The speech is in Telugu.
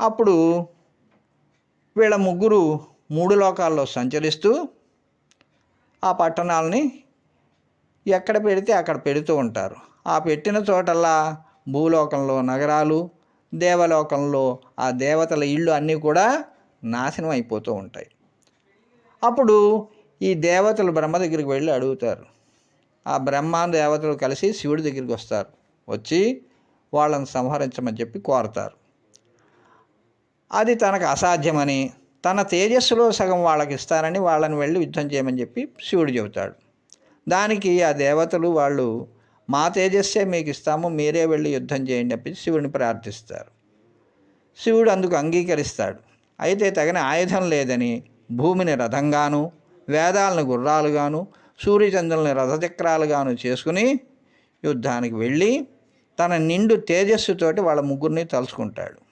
అప్పుడు వీళ్ళ ముగ్గురు మూడు లోకాల్లో సంచరిస్తూ ఆ పట్టణాలని ఎక్కడ పెడితే అక్కడ పెడుతూ ఉంటారు. ఆ పెట్టిన చోటల్లా భూలోకంలో నగరాలు దేవలోకంలో ఆ దేవతల ఇళ్ళు అన్నీ కూడా నాశనం అయిపోతూ ఉంటాయి. అప్పుడు ఈ దేవతలు బ్రహ్మ దగ్గరికి వెళ్ళి అడుగుతారు. ఆ బ్రహ్మ దేవతలు కలిసి శివుడి దగ్గరికి వస్తారు. వచ్చి వాళ్ళని సంహరించమని చెప్పి కోరతారు. అది తనకు అసాధ్యమని తన తేజస్సులో సగం వాళ్ళకి ఇస్తానని వాళ్ళని వెళ్ళి యుద్ధం చేయమని చెప్పి శివుడు చెబుతాడు. దానికి ఆ దేవతలు వాళ్ళు మా తేజస్సే మీకు ఇస్తాము మీరే వెళ్ళి యుద్ధం చేయండి చెప్పి శివుడిని ప్రార్థిస్తారు. శివుడు అందుకు అంగీకరిస్తాడు. అయితే తగిన ఆయుధం లేదని భూమిని రథంగాను వేదాలను గుర్రాలుగాను సూర్యచంద్రుల్ని రథచక్రాలుగాను చేసుకుని యుద్ధానికి వెళ్ళి తన నిండు తేజస్సుతోటి వాళ్ళ ముగ్గురిని తలుచుకుంటాడు.